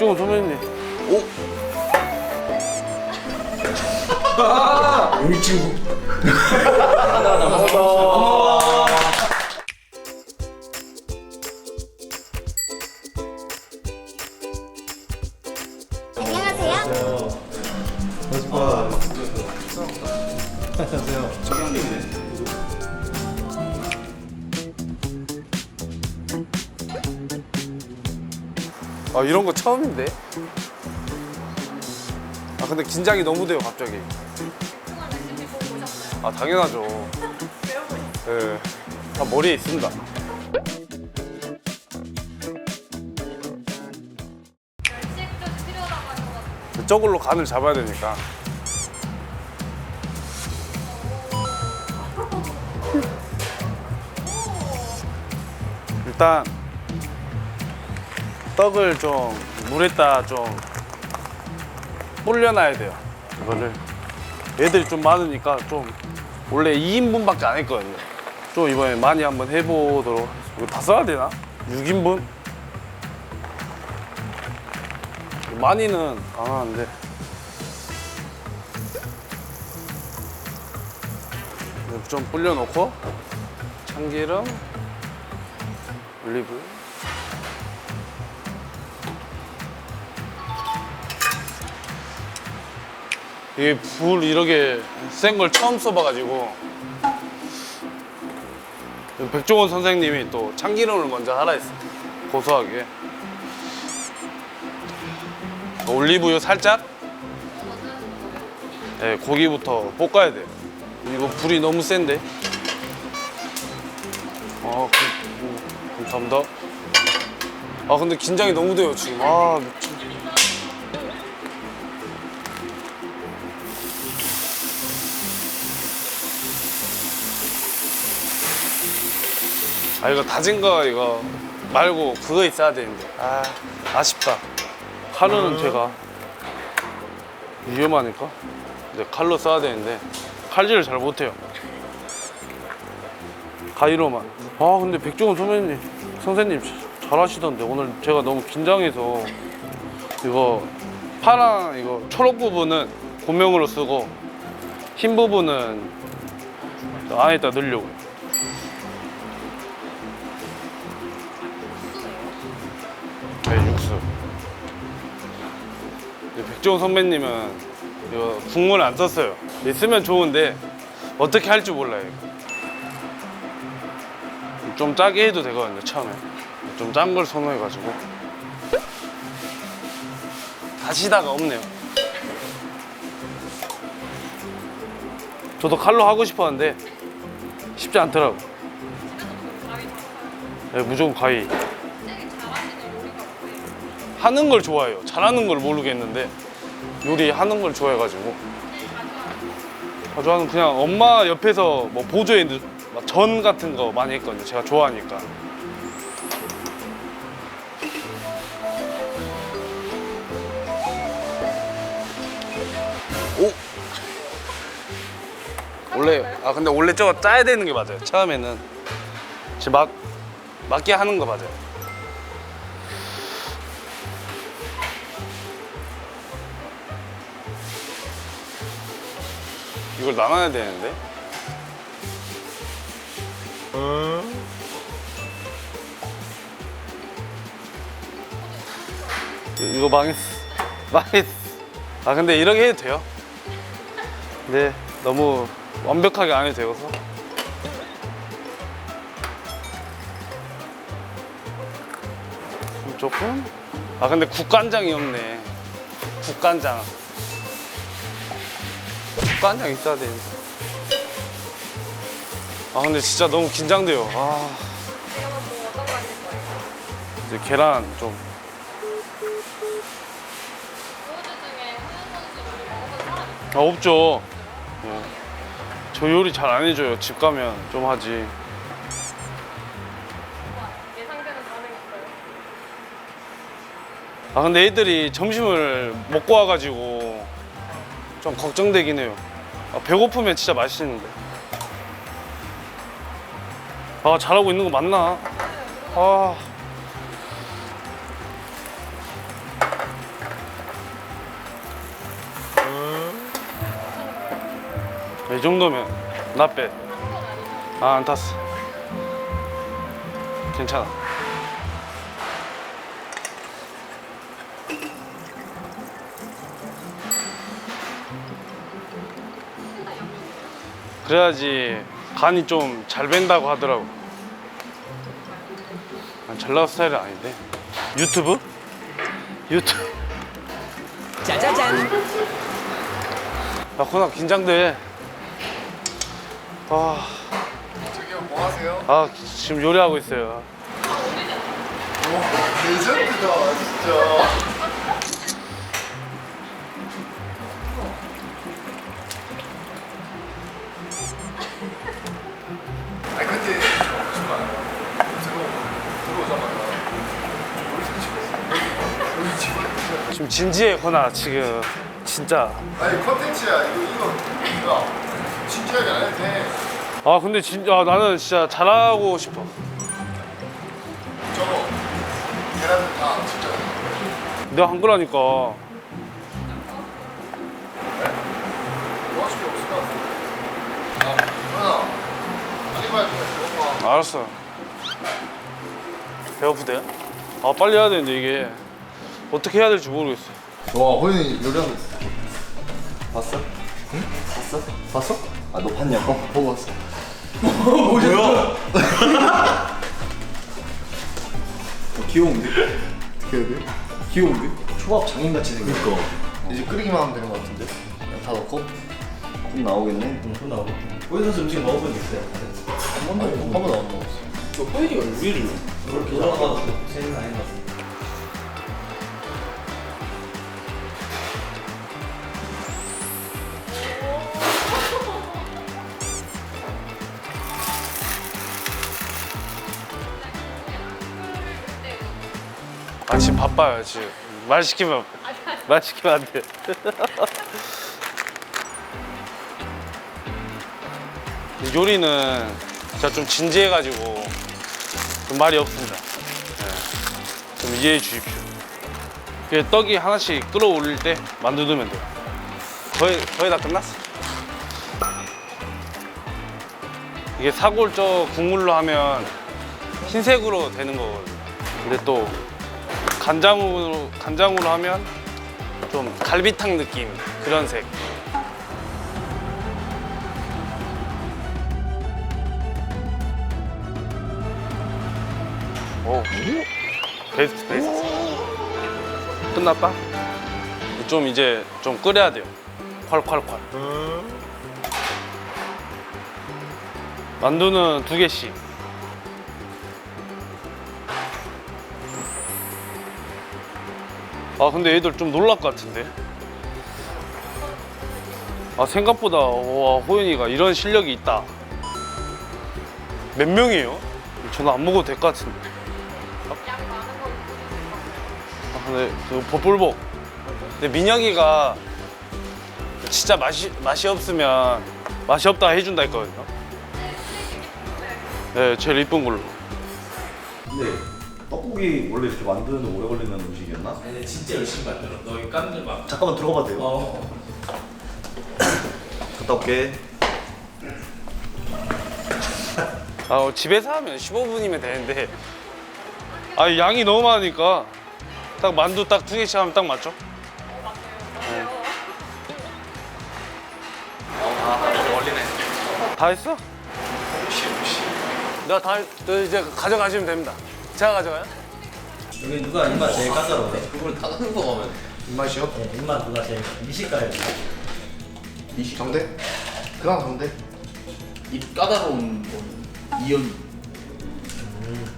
백종원 선배님. 오! 우리 친구. 안녕하세요. 이런 거 처음인데. 아 근데 긴장이 너무 돼요 갑자기. 아 당연하죠. 예. 다 머리에 있습니다. 저걸로 간을 잡아야 되니까. 일단 떡을 좀 물에다 좀 불려놔야 돼요. 이거를 애들이 좀 많으니까 좀 원래 2인분밖에 안 했거든요. 좀 이번에 많이 한번 해보도록. 이거 다 써야 되나? 6인분? 많이는 안 하는데 좀 불려놓고 참기름 올리브 이게 불 이렇게 센 걸 처음 써봐가지고. 백종원 선생님이 또 참기름을 먼저 하라 했어. 고소하게. 올리브유 살짝? 네, 고기부터 볶아야 돼. 이거 불이 너무 센데. 어, 그, 음, 감사합니다. 아 근데 긴장이 너무 돼요 지금. 아 미친 아 이거 다진 거 이거 말고 그거 있어야 되는데. 아 아쉽다. 칼로는 제가 위험하니까 이제 칼로 써야 되는데 칼질을 잘 못해요. 가위로만. 아 근데 백종원 선배님 선생님 잘하시던데. 오늘 제가 너무 긴장해서 이거 파랑 이거 초록 부분은 고명으로 쓰고 흰 부분은 안에다 넣으려고요 백종원 선배님은 이거 국물 안 썼어요. 있으면 좋은데 어떻게 할지 몰라요. 이거. 좀 짜게 해도 되거든요, 처음에. 좀 짠 걸 선호해가지고. 다시다가 없네요. 저도 칼로 하고 싶었는데 쉽지 않더라고. 네, 무조건 가위. 하는 걸 좋아해요. 잘하는 걸 모르겠는데 요리 하는 걸 좋아해가지고 아, 저는 그냥 엄마 옆에서 뭐 보조에 넣- 막전 같은 거 많이 했거든요. 제가 좋아하니까. 오. 원래 아 근데 원래 저거 짜야 되는 게 맞아요. 처음에는 지금 막 맞게 하는 거 맞아요. 이걸 나눠야 되는데. 이- 이거 망했어. 망했어. 아 근데 이렇게 해도 돼요. 네, 너무 완벽하게 안 해도 되어서. 조금? 아 근데 국간장이 없네. 국간장. 국간장 있어야 되는데. 아 근데 진짜 너무 긴장돼요. 아. 이제 계란 좀. 아 없죠. 예. 저 요리 잘 안 해줘요. 집 가면 좀 하지. 아 근데 애들이 점심을 먹고 와가지고 좀 걱정되긴 해요. 아, 배고프면 진짜 맛있는데. 아 잘하고 있는 거 맞나? 아 이 정도면 나빼아안 탔어. 괜찮아. 그래야지 간이 좀 잘 밴다고 하더라고 난 전라도 스타일은 아닌데 유튜브? 유튜브 짜자잔. 야 코나 긴장돼 아, 저기 뭐 하세요? 아 지금 요리하고 있어요 와 레전드다 진짜 집 지금 진지해 코나 지금. 진짜. 아니 컨텐츠야. 이거 이거 야 진지하게 안 해도 돼. 아 근데 진짜 아, 나는 진짜 잘하고 싶어. 저거 계란은 다 진짜. 내가 한 거라니까. 도와줄 게 없을 것 같아 아 하나. 빨리 봐야 돼. 알았어. 배고프대? 아 빨리 해야 되는데 이게 어떻게 해야 될지 모르겠어 와 호연이 요리하고 있어 봤어? 응? 봤어? 봤어? 아 너 봤냐고? 보고 왔어 뭐야? 귀여운데? 어떻게 해야 돼? 귀여운데? 초밥 장인같이 생겼어 이제 끓이기만 하면 되는 것 같은데 그냥 다 넣고 좀 나오겠네 응, 좀 나오고 호연 선수 음식 먹어본 적 있어요? 한 번도 한 번도 안 먹었어 그렇게 돌아가서 세는 아닌 것 아아 지금 바빠요 지금. 말 시키면 말 시키면 안 돼 요리는 제가 좀 진지해가지고 좀 말이 없습니다. 네. 좀 이해해 주십시오. 이게 떡이 하나씩 끓어올릴 때 만두두면 돼요. 거의 거의 다 끝났어. 이게 사골 저 국물로 하면 흰색으로 되는 거거든요. 근데 또 간장으로 간장으로 하면 좀 갈비탕 느낌 그런 색. 오, 베스트 베스트. 끝났다? 좀 이제 좀 끓여야 돼요. 콸콸콸. 만두는 두 개씩. 아 근데 애들 좀 놀랄 것 같은데? 아 생각보다 와 호연이가 이런 실력이 있다. 몇 명이에요? 저는 안 먹어도 될 것 같은데. 아 근데 그 버블복. 근데 민혁이가 진짜 맛이 맛이 없으면 맛이 없다 해준다 했거든요. 네 제일 이쁜 걸로. 근데 떡국이 원래 이렇게 만드는 오래 걸리는 음식이었나? 근데 진짜 열심히 만들어. 너희 깐들 막. 잠깐만 들어가봐도 돼요? 어. 갔다 올게 아, 어, 집에서 하면 15분이면 되는데 아 양이 너무 많으니까 딱 만두 딱 두 개씩 하면 딱 맞죠? 네. 다 했어? 내가 다, 했- 너 이제 가져가시면 됩니다. 제가 가져가요? 여기 누가 입맛 제일 까다로워? 그걸 다 넣는 거 가면 입맛이요? 네, 입맛 누가 제일 미식가예요? 이시 정대? 그냥 정대? 이 까다로운 건 이현이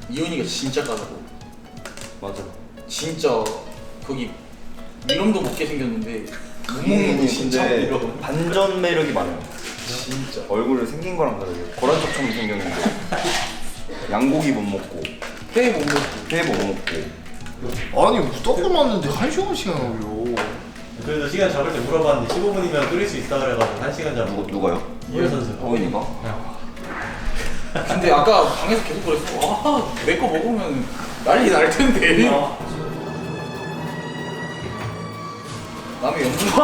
이현이가 진짜 까다로워 맞아 진짜 거기 미럼도 먹게 생겼는데 못 먹는 거 진짜 근데 미럼 반전 매력이 많아요 진짜 얼굴을 생긴 거랑 다르게 고란척처럼 생겼는데 양고기 못 먹고 회못 먹고 회못 먹고. 아니 무조건 맞는데 한 시간 시간 걸려. 그래도 시간 잡을 때 물어봤는데 15분이면 끓일 수 있다 그래가지고 1시간 잡고 누구, 누가요? 이현 선수 호연이가? 근데 아까 방에서 계속 그랬어. 아 내 거 먹으면 난리 날 텐데. 어. 남의 염분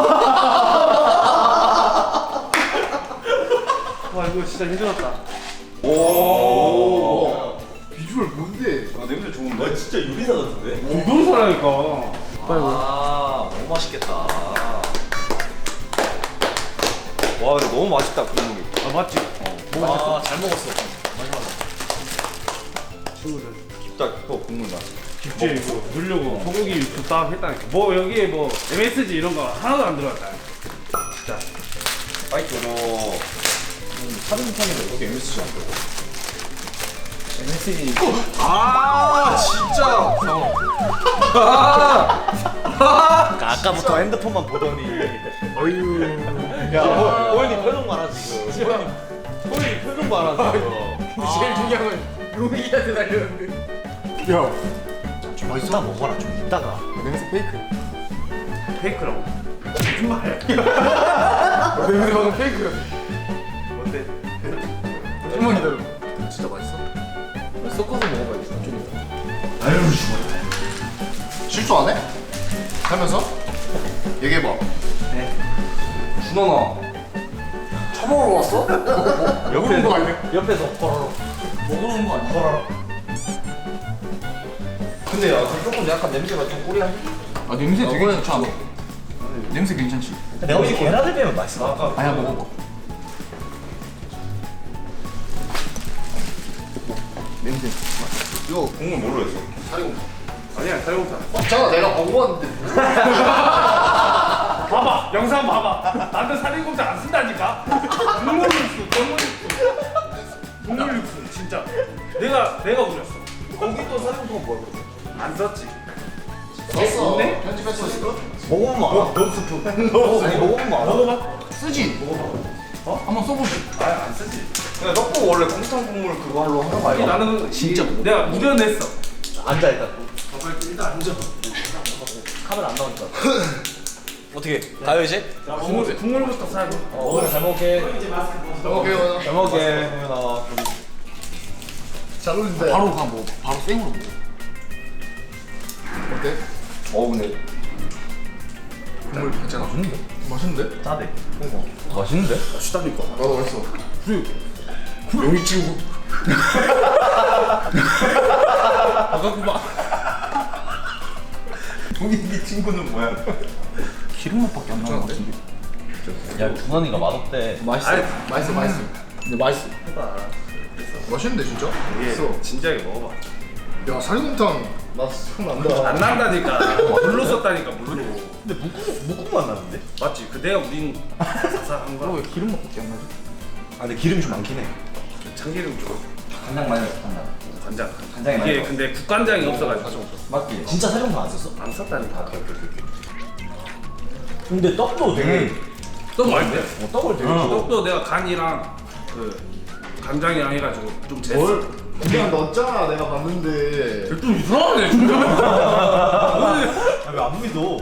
와 이거 진짜 힘들었다. 비 와 진짜 요리사 같은데? 공동사라니까. 아 너무 맛있겠다. 와 너무 맛있다 국물이. 아 맞지? 아잘 먹었어. 친구들. 깊다 깊어 국물 맛. 깊지 이거 넣으려고 소고기 육수 딱 했다니까. 뭐 여기에 뭐 MSG 이런 거 하나도 안 들어갔다. 진짜. 맛있죠. 사진판에도 이렇게 MSG 안 MSG 아 진짜. 아까부터 핸드폰만 보더니. 어유. 야 호연이 표정 봐라 지금. 호연이 호연이 표정 봐라 지금. 근데 제일 중요한 건 로이한테 달렸는데. 좀 이따 먹어라 좀 이따가. 냄새 페이크. 페이크라고. 냄새 방금 페이크. 뭔데? 좀만 기다려. 섞어서 먹어봐야지. 좀 실수 안 해? 하면서? 얘기해봐. 준원아. 처먹으러 왔어? 먹는 거 아니야? 옆에서 뻐러러. 먹는 거 아니야? 근데 야, 그 조금 약간 냄새가 좀 꼬리한. 아 냄새 되게 괜찮아. 냄새 괜찮지? 내가 혹시 계란을 빼면 맛있어. 아까 아야 먹어봐. 이거 국물 뭘로 했어? 아니야 살공사. 없잖아 내가 먹어봤는데. 봐봐 영상 봐봐. 나는 살인공사 안 쓴다니까. 국물 육수, 국물 육수, 국물 육수 진짜. 내가 내가 우렸어. 거기 또 사진통 뭐야? 안 썼지. 썼어. 없네? 편집했어 이거? 먹으면 알아. 먹으면 알아. 먹어봐. 쓰지. 어? 한번 써보지. 아안 쓰지. 그냥 떡국 원래 곰탕 국물 그걸로 하는 거 아니 아니야? 나는 진짜 내가 우려냈어. 앉아 일단. 일단 앉아. 카메라 안 나오니까. 어떻게 가요 이제? 국물 국물부터 사고. 어, 오늘 잘 먹을게. 오케이 잘 먹을게. 호연아. 잘 어울린다. 바로 그냥 먹어. 바로 생으로 먹어. 어때? 어 근데 국물 괜찮아? 맛있는데? 맛있는데? 짜대. 맛있는데? 맛있다니까. 나도 맛있어. 그래. 용이 치고. 아까 그 막 동익이 친구는 뭐야? 기름 맛밖에 안 나는 것 같은데. 야 준원이가 맛없대. 맛있어. 맛있어 맛있어. 근데 맛있어. 맛있는데 진짜? 예, 맛있어. 진지하게 먹어봐. 야 살곰탕 맛 난다. 안 난다니까. 물로 썼다니까 물로. 근데 묵국 묵국만 나는데? 맞지? 그 내가 우린 사사한 거야. 왜 기름 맛밖에 안 나지? 아 근데 기름이 좀 많긴 해. 참기름 줘. 간장 많이 넣었다 간장. 간장이 많이 이게 들어. 근데 국간장이 없어가지고 맞지? 진짜 사정도 안 썼어? 안 썼다니까. 근데 떡도 되게 떡 맛있대. 어, 떡을 되게 떡도 내가 간이랑 그 간장이랑 해가지고 좀 쟀어. 그냥 넣었잖아 내가 봤는데. 좀 이상하네. 왜안 믿어?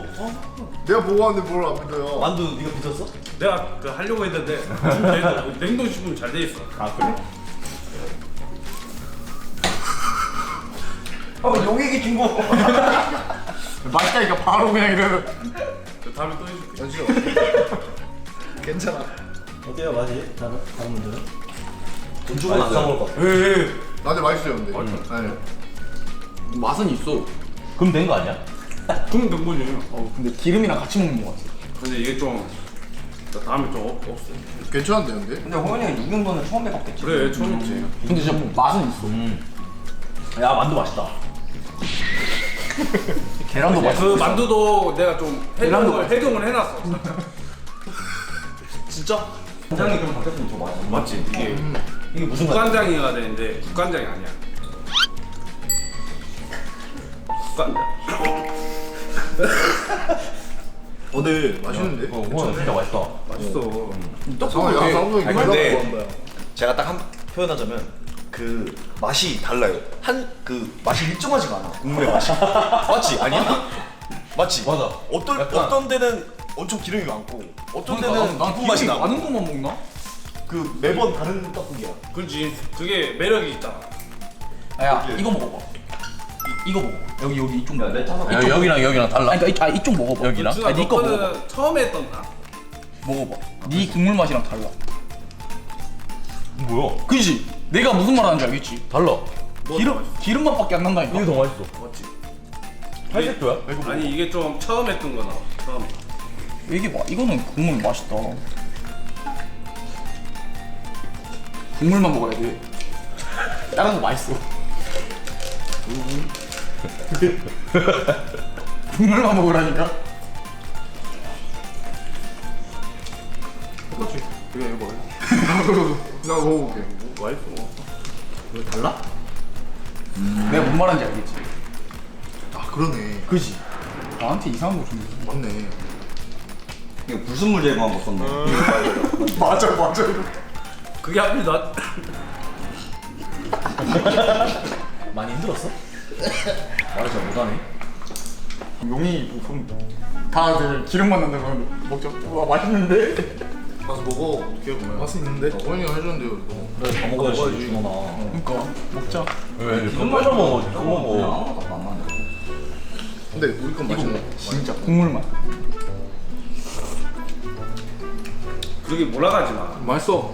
내가 보고 왔는데 뭘 안 믿어요. 만두 네가 빚었어? 내가 그 하려고 했는데. 냉동식품 잘 돼 있어. 아 그래? 어 용익이 친구. 맛있다니까 바로 그냥 이러면. 그 다음에 또 해줄게. 연식아. 괜찮아. 어때요 맛이? 다른 다른 분들은? 돈 주고는 안 사먹을 것 같아. 나 한테 맛있어요 근데. 네. 맛은 있어. 그럼 된 거 아니야? 그럼 된 거지. 어 근데 기름이랑 같이 먹는 것 같아. 근데 이게 좀 나 다음에 좀 없, 없어. 괜찮은데 근데? 근데 호연이가 6인분은 처음 해봤겠지. 그래 처음이지. 근데 진짜 맛은 있어. 음. 야 만두 맛있다. 계란도 그 맛있어. 만두도 내가 좀 계란도 해동을, 해동을 해놨어. 진짜? 간장이 좀 바뀌었으면 더 맛있어. 맞지? 이게 이게 무슨? 국간장이가 되는데 국간장이 아니야. 국간장. 어, 네. 맛있는데? 어, 와 진짜 맛있다. 맛있어. 상황이 야 상황이 아니, 근데-. 제가 딱 한 표현하자면 그 맛이 달라요. 한 그 맛이 일정하지가 않아. 국물의 맛이. 맞지? 아니야? 맞지? 맞아. 어떤 약간- 어떤 데는 엄청 기름이 많고 어떤 그러니까 데는 난 깊은 맛이 기름이 나고 많은 것만 먹나? 그 매번 다른 떡국이야. 그렇지. 그게 매력이 있잖아. 야 이거 먹어봐. 이, 이거 먹어. 여기 여기 이쪽 먹어. 내 타서 야, 여기랑 여기랑 달라. 아니, 그러니까 이, 아, 이쪽 먹어봐. 여기랑? 준아, 아니, 너 먹어봐. 거는 처음에 했던 나. 먹어봐. 네 국물 맛이랑 달라. 뭐야? 그지? 내가 무슨 말 하는지 알겠지? 달라. 기름 기름 맛밖에 안 난다니까. 이게 더 맛있어. 맞지? 팔색조야? 아니 이게 좀 처음 했던 거나 처음. 이게 뭐 이거는 국물 맛있다. 국물만 먹어야 돼. 다른 거 맛있어. 국물만 먹으라니까. 똑같이. 그래 이거 먹어. 나 먹어볼게. 맛있어. 이거 달라? 내가 뭔 말하는지 알겠지? 아 그러네. 그지? 나한테 이상한 거 좀. 맞네. 이거 불순물 제거한 거 썼나? 맞아 맞아. 그게 하필 나 많이 힘들었어? 말을 잘 못하네. 용이 그럼 다들 기름 만 난다고 먹자. 와 맛있는데? 가서 먹어. 어떻게 보면. 맛있는데? 어머니가 해줬는데요. 이거. 그래 다 먹어야지 준원아. 그러니까 먹자. 왜? 그럼 뺏어 먹어. 그거 먹어. 근데 우리 건 맛있네. 진짜 국물만. 그렇게 몰아가지 마. 맛있어.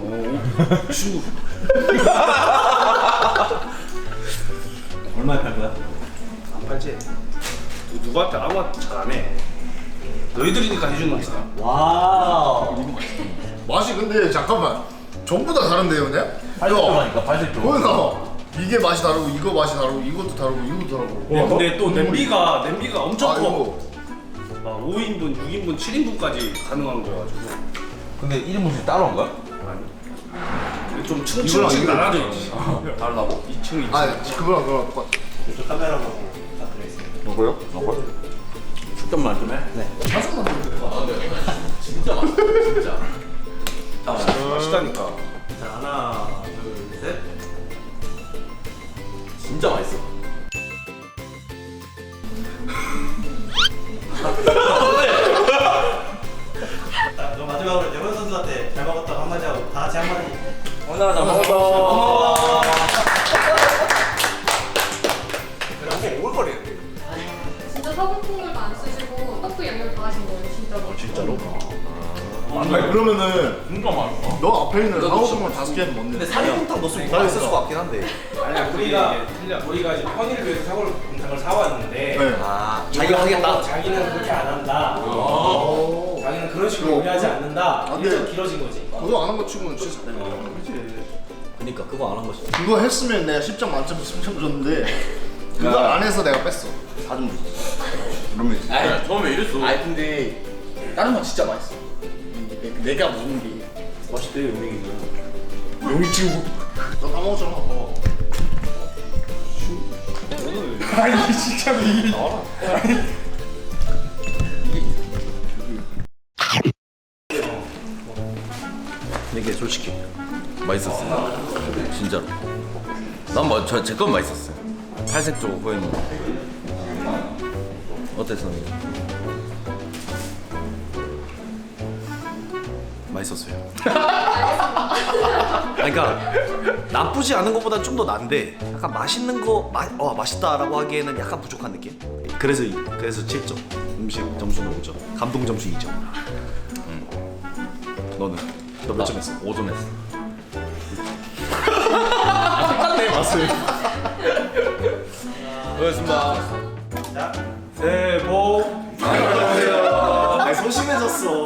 얼마에 팔 거야? 안 팔지. 누구한테 아무한테 잘안 해. 너희들이니까 해주는 거지. 와우. 맛이 근데 잠깐만. 전부 다 다른데요, 그냥? 팔색조라니까 팔색조. 보여나. 이게 맛이 다르고 이거 맛이 다르고 이것도 다르고 이것도 다르고. 야, 근데 또 냄비가 냄비가 엄청 아 커. 이거 막 5인분, 6인분, 7인분까지 가능한 거여가지고. 근데 1인분씩 따로 한 거야? 아니. 좀 층층층 나눠져 있지. 달라고? 2층, 2층. 아 그거랑 그거랑 똑같아. 저 카메라 보고 다 들어있어. 먹어요? 먹어요? 숙점만 좀 해? 네. 맛있다니까. 자 하나, 둘, 셋. 진짜 맛있어. 마지막으로 대원 선수한테 잘 먹었다고 한마디 하고 다 같이 한마디. 오늘 잘 먹었어. 진짜 사골국물도 안 쓰시고 떡도 양념 다 하신 거예요, 진짜로. 진짜로? 아니 그러면은 진짜 맛있어. 너 앞에 있는 사오동만 다섯 개는 먹는데. 근데 사리곰탕 넣었으면 더 맛있을 것 같긴 한데. 아니야 우리가 우리가 이제 편의를 위해서 사골 곰탕을 사왔는데 네. 아 자기가 하겠다. 자기는 그렇게 안 한다. 자기는 그런 식으로 요리하지 않는다. 안 이래서 돼. 길어진 거지. 그거 안 한 거 치고는 진짜 잘해. 그러니까 그거 안 한 거지. 그거 했으면 내가 10점 만점에 10점 줬는데 그거 안 해서 내가 뺐어. 4점 줬어. 그러면 이제 아니 처음에 이랬어. 아니 근데 다른 건 진짜 맛있어. 근데 내- 내가 먹은 게 맛있대 용맹이는. 용이 지금 너다 먹었잖아. 어. 아니 진짜 이 솔직히 맛있었어. 진짜로. 난뭐저제건 맛있었어. 팔색조 호연이. 어땠어? 맛있었어요. 그러니까 나쁘지 않은 것보다 좀 더 난데 약간 맛있는 거 마, 와 맛있다라고 하기에는 약간 부족한 느낌. 그래서 그래서 7점. 음식 점수는 5점. 감동 점수 2점. 너는 너 몇 점 했어? 5점 했어. 똑같네 맛을. 고맙습니다. 새해 복 아니 소심해졌어.